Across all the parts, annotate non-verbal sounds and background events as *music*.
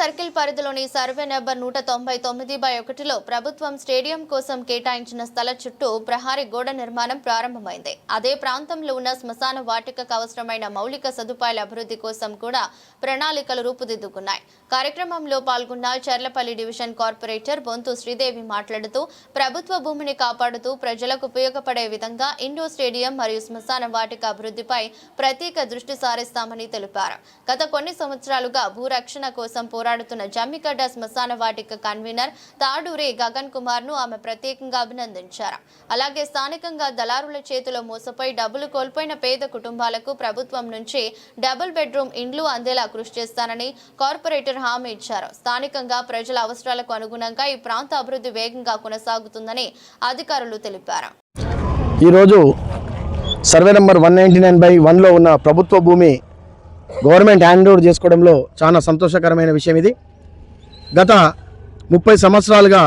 Circle పరిధిలోని survey number నూట తొంభై తొమ్మిది బై ఒకటిలో ప్రభుత్వం స్టేడియం కోసం కేటాయించిన స్థల చుట్టూ ప్రహారీ గోడ నిర్మాణం ప్రారంభమైంది. అదే ప్రాంతంలో ఉన్న శ్మశాన వాటికకు అవసరమైన మౌలిక సదుపాయాల అభివృద్ధి కోసం కూడా ప్రణాళికలు రూపుదిద్దుకున్నాయి. కార్యక్రమంలో పాల్గొన్న చర్లపల్లి డివిజన్ కార్పొరేటర్ బొంతు శ్రీదేవి మాట్లాడుతూ ప్రభుత్వ భూమిని కాపాడుతూ ప్రజలకు ఉపయోగపడే విధంగా ఇండోర్ స్టేడియం మరియు శ్మశాన వాటిక అభివృద్ధిపై ప్రత్యేక దృష్టి సారిస్తామని తెలిపారు. గత కొన్ని సంవత్సరాలుగా భూరక్షణ కోసం పోరాడుతున్న జమ్మికడ్డ శ్మశాన వాటిక కన్వీనర్ తాడూరి గగన్ కుమార్ను ఆమె ప్రత్యేకంగా అభినందించారు. అలాగే స్థానికంగా దళారుల చేతిలో మోసపోయి డబ్బులు కోల్పోయిన పేద కుటుంబాలకు ప్రభుత్వం నుంచి డబుల్ బెడ్రూమ్ ఇండ్లు అందేలా కృషి చేస్తానని కార్పొరేటర్ హామీ ఇచ్చారు. స్థానికంగా ప్రజల అవసరాలకు అనుగుణంగా ఈ ప్రాంత అభివృద్ధి వేగంగా కొనసాగుతుందని అధికారులు తెలిపారు. ఈరోజు survey number one ninety nine by వన్లో ఉన్న ప్రభుత్వ భూమి గవర్నమెంట్ హ్యాండ్ ఓవర్ చేసుకోవడంలో చాలా సంతోషకరమైన విషయం ఇది. గత ముప్పై సంవత్సరాలుగా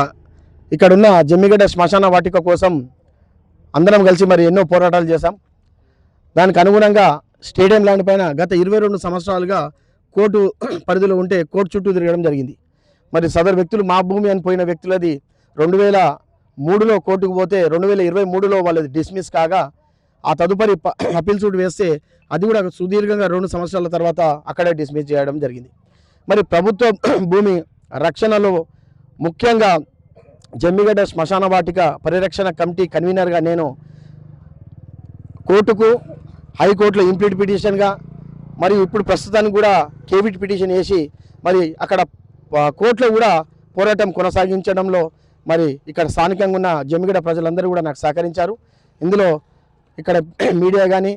ఇక్కడున్న జమ్మిగడ్డ శ్మశాన వాటిక కోసం అందరం కలిసి మరి ఎన్నో పోరాటాలు చేశాం. దానికి అనుగుణంగా స్టేడియం ల్యాండ్ పైన గత ఇరవై రెండు సంవత్సరాలుగా కోర్టు *clears throat* పరిధిలో ఉంటే కోర్టు చుట్టూ తిరగడం జరిగింది. మరి సదరు వ్యక్తులు మా భూమి అని పోయిన వ్యక్తులది రెండు వేల మూడులో కోర్టుకు పోతే రెండు వేల ఇరవై మూడులో వాళ్ళది డిస్మిస్ కాగా ఆ తదుపరి ప- *clears throat* అప్పీల్ సూట్ వేస్తే అది కూడా సుదీర్ఘంగా రెండు సంవత్సరాల తర్వాత అక్కడే డిస్మిస్ చేయడం జరిగింది. మరి ప్రభుత్వ *clears throat* భూమి రక్షణలో ముఖ్యంగా జమ్మిగడ్డ శ్మశాన వాటిక పరిరక్షణ కమిటీ కన్వీనర్గా నేను కోర్టుకు హైకోర్టులో ఇంప్లీట్ పిటిషన్గా మరియు ఇప్పుడు ప్రస్తుతానికి కూడా కేవిట్ పిటిషన్ వేసి మరి అక్కడ కోర్టులో కూడా పోరాటం కొనసాగించడంలో మరి ఇక్కడ స్థానికంగా ఉన్న జమ్మిగడ్డ ప్రజలందరూ కూడా నాకు సహకరించారు. ఇందులో ఇక్కడ *clears throat* మీడియా కానీ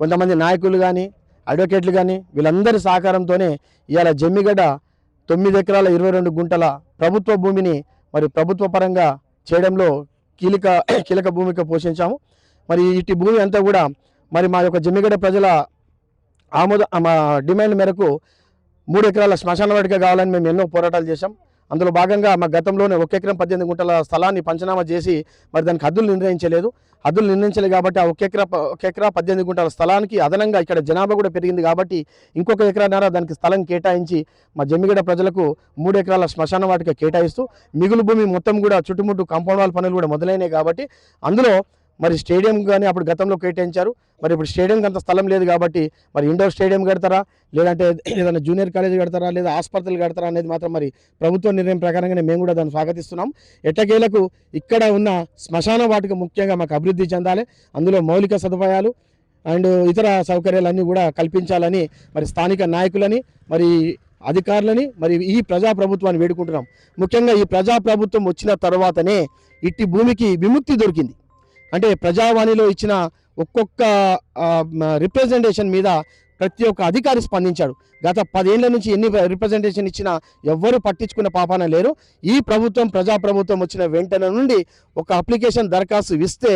కొంతమంది నాయకులు కానీ అడ్వకేట్లు కానీ వీళ్ళందరి సహకారంతోనే ఇవాళ జమ్మిగడ్డ తొమ్మిది ఎకరాల ఇరవై రెండు గుంటల ప్రభుత్వ భూమిని మరి ప్రభుత్వ పరంగా చేయడంలో కీలక *clears throat* కీలక భూమిక పోషించాము. మరి ఇటు భూమి అంతా కూడా మరి మా యొక్క జమ్మిగడ్డ ప్రజల ఆమోద మా డిమాండ్ మేరకు మూడు ఎకరాల శ్మశాన కావాలని మేము ఎన్నో పోరాటాలు చేశాం. అందులో భాగంగా మా గతంలోనే ఒక ఎకరం పద్దెనిమిది గుంటల స్థలాన్ని పంచనామా చేసి మరి దానికి హద్దులు నిర్ణయించలేదు. హద్దులు నిర్ణయించలేదు కాబట్టి ఆ ఒక ఎకరా ఒక ఎకరా పద్దెనిమిది గుంటల స్థలానికి అదనంగా ఇక్కడ జనాభా కూడా పెరిగింది కాబట్టి ఇంకొక ఎకరాన్నర దానికి స్థలం కేటాయించి మా జమ్మిగడ ప్రజలకు మూడు ఎకరాల శ్మశాన వాటిక కేటాయిస్తూ మిగులు భూమి మొత్తం కూడా చుట్టుముట్టు కాంపౌండ్ వాల్ పనులు కూడా మొదలైనవి కాబట్టి అందులో మరి స్టేడియం కానీ అప్పుడు గతంలో కేటాయించారు. మరి ఇప్పుడు స్టేడియంకి అంత స్థలం లేదు కాబట్టి మరి ఇండోర్ స్టేడియం కడతారా? లేదంటే *clears throat* ఏదైనా జూనియర్ కాలేజ్ కడతారా? లేదా ఆసుపత్రులు కడతారా? అనేది మాత్రం మరి ప్రభుత్వ నిర్ణయం ప్రకారంగానే మేము కూడా దాన్ని స్వాగతిస్తున్నాం. ఎట్టకేలకు ఇక్కడ ఉన్న శ్మశాన వాటికి ముఖ్యంగా మాకు అభివృద్ధి చెందాలి. అందులో మౌలిక సదుపాయాలు అండ్ ఇతర సౌకర్యాలన్నీ కూడా కల్పించాలని మరి స్థానిక నాయకులని మరి అధికారులని మరి ఈ ప్రజాప్రభుత్వాన్ని వేడుకుంటున్నాం. ముఖ్యంగా ఈ ప్రజాప్రభుత్వం వచ్చిన తర్వాతనే ఇట్టి భూమికి విముక్తి దొరికింది. అంటే ప్రజావాణిలో ఇచ్చిన ఒక్కొక్క రిప్రజెంటేషన్ మీద ప్రతి ఒక్క అధికారి స్పందించాడు. గత పదేళ్ళ నుంచి ఎన్ని రిప్రజెంటేషన్ ఇచ్చినా ఎవ్వరూ పట్టించుకున్న పాపాన లేరు. ఈ ప్రభుత్వం ప్రజాప్రభుత్వం వచ్చిన వెంటనే నుండి ఒక అప్లికేషన్ దరఖాస్తు ఇస్తే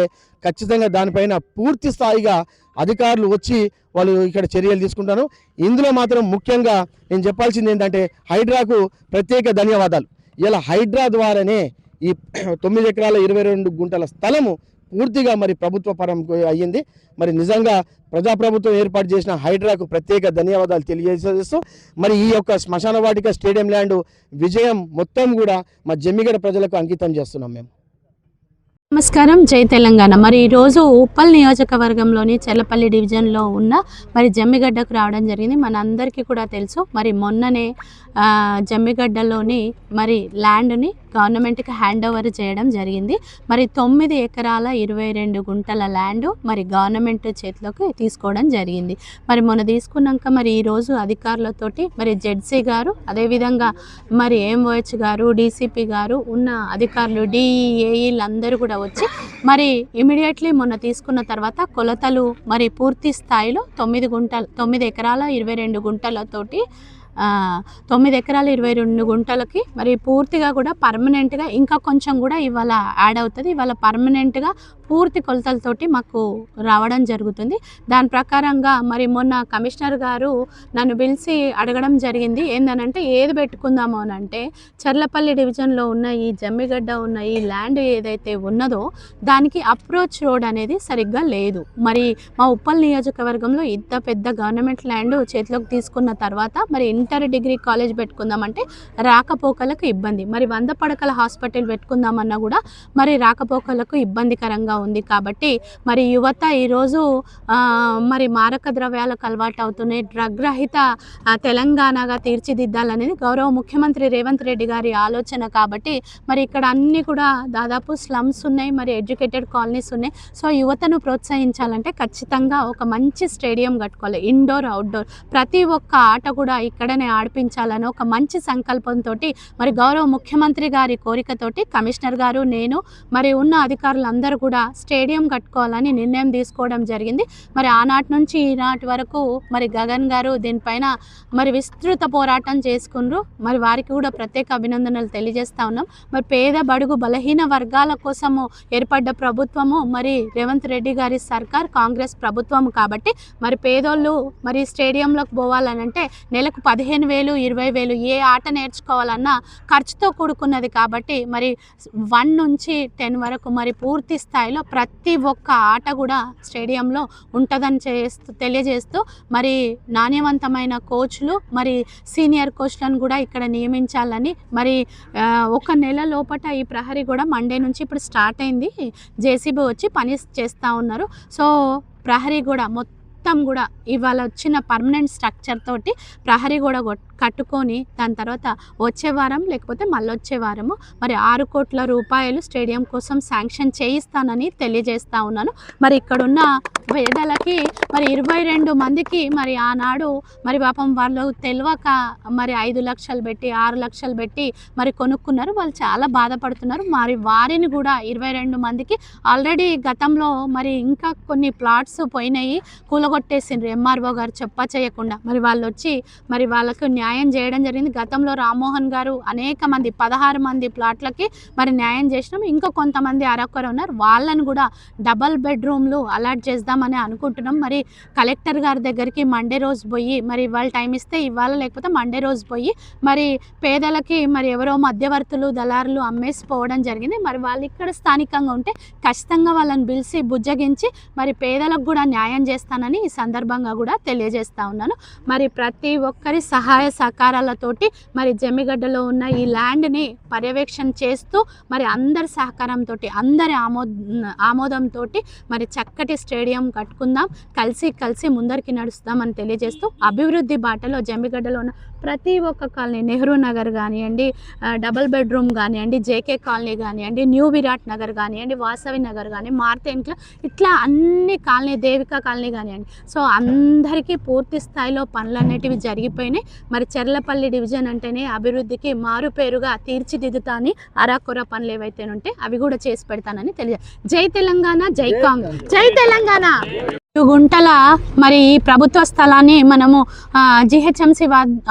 ఖచ్చితంగా దానిపైన పూర్తి స్థాయిగా అధికారులు వచ్చి వాళ్ళు ఇక్కడ చర్యలు తీసుకుంటారు. ఇందులో మాత్రం ముఖ్యంగా నేను చెప్పాల్సింది ఏంటంటే హైడ్రాకు ప్రత్యేక ధన్యవాదాలు. ఇలా హైడ్రా ద్వారానే ఈ తొమ్మిది ఎకరాల ఇరవై రెండు గుంటల స్థలము పూర్తిగా మరి ప్రభుత్వ పరం అయ్యింది. మరి నిజంగా ప్రజాప్రభుత్వం ఏర్పాటు చేసిన హైడ్రాకు ప్రత్యేక ధన్యవాదాలు తెలియజేస్తూ మరి ఈ యొక్క శ్మశాన వాటిక స్టేడియం ల్యాండ్ విజయం మొత్తం కూడా మా జమ్మిగడ ప్రజలకు అంకితం చేస్తున్నాం మేము. నమస్కారం. జై తెలంగాణ. మరి ఈరోజు ఉప్పల్ నియోజకవర్గంలోని చెల్లపల్లి డివిజన్లో ఉన్న మరి జమ్మిగడ్డకు రావడం జరిగింది. మన అందరికీ కూడా తెలుసు మరి మొన్ననే జమ్మిగడ్డలోని మరి ల్యాండ్ని గవర్నమెంట్కి హ్యాండ్ ఓవర్ చేయడం జరిగింది. మరి తొమ్మిది ఎకరాల ఇరవై రెండు గుంటల ల్యాండ్ మరి గవర్నమెంట్ చేతిలోకి తీసుకోవడం జరిగింది. మరి మొన్న తీసుకున్నాక మరి ఈరోజు అధికారులతోటి మరి జెడ్సీ గారు అదేవిధంగా మరి ఎంఓహెచ్ గారు డీసీపీ గారు ఉన్న అధికారులు డిఈఏఈలు అందరూ కూడా వచ్చి మరి ఇమీడియట్లీ మొన్న తీసుకున్న తర్వాత కొలతలు మరి పూర్తి స్థాయిలో తొమ్మిది గుంటలు తొమ్మిది ఎకరాల ఇరవై రెండు గుంటలతోటి తొమ్మిది ఎకరాలు ఇరవై రెండు గుంటలకి మరి పూర్తిగా కూడా పర్మనెంట్గా ఇంకా కొంచెం కూడా ఇవాళ యాడ్ అవుతుంది. ఇవాళ పర్మనెంట్గా పూర్తి కొలతలతోటి మాకు రావడం జరుగుతుంది. దాని ప్రకారంగా మరి మొన్న కమిషనర్ గారు నన్ను పిలిచి అడగడం జరిగింది. ఏందనంటే ఏది పెట్టుకుందాము అని అంటే చర్లపల్లి డివిజన్లో ఉన్న ఈ జమ్మిగడ్డ ఉన్న ఈ ల్యాండ్ ఏదైతే ఉన్నదో దానికి అప్రోచ్ రోడ్ అనేది సరిగ్గా లేదు. మరి మా ఉప్పల్ నియోజకవర్గంలో ఇంత పెద్ద గవర్నమెంట్ ల్యాండ్ చేతిలోకి తీసుకున్న తర్వాత మరి ఇంటర్ డిగ్రీ కాలేజ్ పెట్టుకుందామంటే రాకపోకలకు ఇబ్బంది. మరి వంద పడకల హాస్పిటల్ పెట్టుకుందామన్నా కూడా మరి రాకపోకలకు ఇబ్బందికరంగా ఉంది కాబట్టి మరి యువత ఈరోజు మరి మారక ద్రవ్యాలకు అలవాటు అవుతున్నాయి డ్రగ్ రహిత తెలంగాణగా తీర్చిదిద్దాలనేది గౌరవ ముఖ్యమంత్రి రేవంత్ రెడ్డి గారి ఆలోచన కాబట్టి మరి ఇక్కడ అన్ని కూడా దాదాపు స్లమ్స్ ఉన్నాయి మరి ఎడ్యుకేటెడ్ కాలనీస్ ఉన్నాయి. సో యువతను ప్రోత్సహించాలంటే ఖచ్చితంగా ఒక మంచి స్టేడియం కట్టుకోవాలి. Indoor outdoor. ప్రతి ఒక్క ఆట కూడా ఇక్కడ ఇక్కడనే ఆడిపించాలని ఒక మంచి సంకల్పంతో మరి గౌరవ ముఖ్యమంత్రి గారి కోరికతోటి కమిషనర్ గారు నేను మరి ఉన్న అధికారులందరూ కూడా స్టేడియం కట్టుకోవాలని నిర్ణయం తీసుకోవడం జరిగింది. మరి ఆనాటి నుంచి ఈనాటి వరకు మరి గగన్ గారు దీనిపైన మరి విస్తృత పోరాటం చేసుకున్నారు. మరి వారికి కూడా ప్రత్యేక అభినందనలు తెలియజేస్తా ఉన్నాం. మరి పేద బడుగు బలహీన వర్గాల కోసము ఏర్పడ్డ ప్రభుత్వము మరి రేవంత్ రెడ్డి గారి సర్కార్ కాంగ్రెస్ ప్రభుత్వం కాబట్టి మరి పేదోళ్ళు మరి స్టేడియంలోకి పోవాలనంటే నెలకు పదిహేను వేలు ఇరవై వేలు ఏ ఆట నేర్చుకోవాలన్నా ఖర్చుతో కూడుకున్నది కాబట్టి మరి వన్ నుంచి టెన్ వరకు మరి పూర్తి స్థాయిలో ప్రతి ఒక్క ఆట కూడా స్టేడియంలో ఉంటుందని చేస్తూ తెలియజేస్తూ మరి నాణ్యవంతమైన కోచ్లు మరి సీనియర్ కోచ్లను కూడా ఇక్కడ నియమించాలని మరి ఒక నెల లోపట ఈ ప్రహరీ కూడా మండే నుంచి ఇప్పుడు స్టార్ట్ అయింది. జేసీబీ వచ్చి పని చేస్తూ ఉన్నారు. సో ప్రహరీ కూడా మొత్తం మొత్తం కూడా ఇవాళ వచ్చిన పర్మనెంట్ స్ట్రక్చర్ తోటి ప్రహరీ గోడ కట్టుకొని దాని తర్వాత వచ్చే వారం లేకపోతే మళ్ళీ వచ్చే వారము మరి ఆరు కోట్ల రూపాయలు స్టేడియం కోసం శాంక్షన్ చేయిస్తానని తెలియజేస్తా ఉన్నాను. మరి ఇక్కడున్న పేదలకి మరి ఇరవై రెండు మందికి మరి ఆనాడు మరి పాపం వాళ్ళు తెలియక మరి ఐదు లక్షలు పెట్టి ఆరు లక్షలు పెట్టి మరి కొనుక్కున్నారు. వాళ్ళు చాలా బాధపడుతున్నారు. మరి వారిని కూడా ఇరవై రెండు మందికి ఆల్రెడీ గతంలో మరి ఇంకా కొన్ని ప్లాట్స్ పోయినాయి. కూలగొట్టేసిండ్రు. ఎంఆర్ఓ గారు చెప్ప చేయకుండా. మరి వాళ్ళు వచ్చి మరి వాళ్ళకు న్యాయం చేయడం జరిగింది. గతంలో రామ్మోహన్ గారు అనేక మంది పదహారు మంది ప్లాట్లకి మరి న్యాయం చేసినాం. ఇంకా కొంతమంది అరొకరు ఉన్నారు. వాళ్ళని కూడా డబల్ బెడ్రూమ్లు అలాట్ చేద్దామని అనుకుంటున్నాం. మరి కలెక్టర్ గారి దగ్గరికి మండే రోజు పోయి మరి ఇవాళ టైం ఇస్తే ఇవాళ లేకపోతే మండే రోజు పోయి మరి పేదలకి మరి ఎవరో మధ్యవర్తులు దళారులు అమ్మేసి పోవడం జరిగింది. మరి వాళ్ళు ఇక్కడ స్థానికంగా ఉంటే ఖచ్చితంగా వాళ్ళని పిలిచి బుజ్జగించి మరి పేదలకు కూడా న్యాయం చేస్తానని ఈ సందర్భంగా కూడా తెలియజేస్తా ఉన్నాను. మరి ప్రతి ఒక్కరి సహాయ సహకారాలతోటి మరి జమ్మిగడ్డలో ఉన్న ఈ ల్యాండ్ని పర్యవేక్షణ చేస్తూ మరి అందరి సహకారంతో అందరి ఆమోద ఆమోదంతో మరి చక్కటి స్టేడియం కట్టుకుందాం. కలిసి కలిసి ముందరికి నడుస్తామని తెలియజేస్తూ అభివృద్ధి బాటలో జమ్మిగడ్డలో ఉన్న ప్రతి ఒక్క కాలనీ నెహ్రూ నగర్ కానివ్వండి డబుల్ బెడ్రూమ్ కానివ్వండి జేకే కాలనీ కానివ్వండి న్యూ విరాట్ నగర్ కానివ్వండి వాసవి నగర్ కానీ మారుతి ఇంట్లో ఇట్లా అన్ని కాలనీ దేవిక కాలనీ కానివ్వండి. సో అందరికీ పూర్తి స్థాయిలో పనులు అనేటివి జరిగిపోయినాయి. మరి చెర్లపల్లి డివిజన్ అంటేనే అభివృద్ధికి మారుపేరుగా తీర్చిదిద్దుతా అని అరాకొర పనులు ఏవైతే ఉంటే అవి కూడా చేసి పెడతానని తెలియ జై తెలంగాణ జై కాంగ్రెస్ జై తెలంగాణ! గుంటల మరి ఈ ప్రభుత్వ స్థలాన్ని మనము జిహెచ్ఎంసి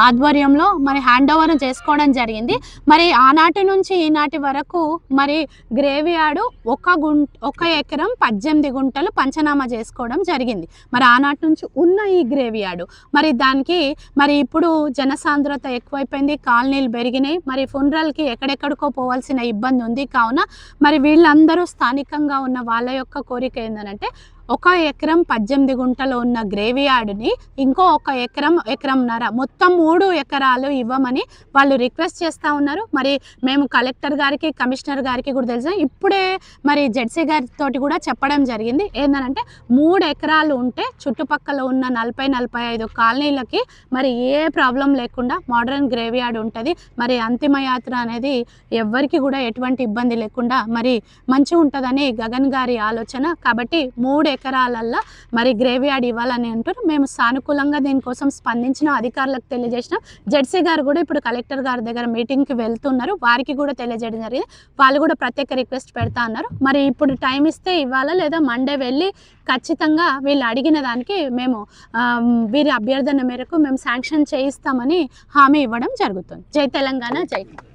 ఆధ్వర్యంలో మరి హ్యాండ్ ఓవర్ చేసుకోవడం జరిగింది. మరి ఆనాటి నుంచి ఈనాటి వరకు మరి గ్రేవీ యార్డు ఒక గుం ఒక ఎకరం పద్దెనిమిది గుంటలు పంచనామా చేసుకోవడం జరిగింది. మరి ఆనాటి నుంచి ఉన్న ఈ గ్రేవీ యార్డు మరి దానికి మరి ఇప్పుడు జనసాంద్రత ఎక్కువైపోయింది కాలనీలు పెరిగినాయి మరి ఫునరల్కి ఎక్కడెక్కడికో పోవాల్సిన ఇబ్బంది ఉంది. కావున మరి వీళ్ళందరూ స్థానికంగా ఉన్న వాళ్ళ యొక్క కోరిక ఏంటంటే ఒక ఎకరం పద్దెనిమిది గుంటలో ఉన్న గ్రేవీ యార్డ్ని ఇంకో ఒక ఎకరం ఎకరంన్నర మొత్తం మూడు ఎకరాలు ఇవ్వమని వాళ్ళు రిక్వెస్ట్ చేస్తూ ఉన్నారు. మరి మేము కలెక్టర్ గారికి కమిషనర్ గారికి కూడా తెలుసు. ఇప్పుడే మరి జెడ్సీ గారితో కూడా చెప్పడం జరిగింది. ఏంటంటే మూడు ఎకరాలు ఉంటే చుట్టుపక్కల ఉన్న నలభై నలభై ఐదు కాలనీలకి మరి ఏ ప్రాబ్లం లేకుండా మోడర్న్ గ్రేవీ యార్డ్ ఉంటుంది. మరి అంతిమయాత్ర అనేది ఎవ్వరికి కూడా ఎటువంటి ఇబ్బంది లేకుండా మరి మంచిగా ఉంటుందని గగన్ గారి ఆలోచన. కాబట్టి మూడు ఎకరాలల్లో మరి గ్రేవీ యార్డ్ ఇవ్వాలని అంటారు మేము సానుకూలంగా దీనికోసం స్పందించిన అధికారులకు తెలియజేసినాం. జెడ్సీ గారు కూడా ఇప్పుడు కలెక్టర్ గారి దగ్గర మీటింగ్కి వెళ్తున్నారు. వారికి కూడా తెలియజేయడం జరిగింది. వాళ్ళు కూడా ప్రత్యేక రిక్వెస్ట్ పెడతా అన్నారు. మరి ఇప్పుడు టైం ఇస్తే ఇవ్వాలా లేదా మండే వెళ్ళి ఖచ్చితంగా వీళ్ళు అడిగిన దానికి మేము వీరి అభ్యర్థన మేరకు మేము శాంక్షన్ చేయిస్తామని హామీ ఇవ్వడం జరుగుతుంది. జై తెలంగాణ జై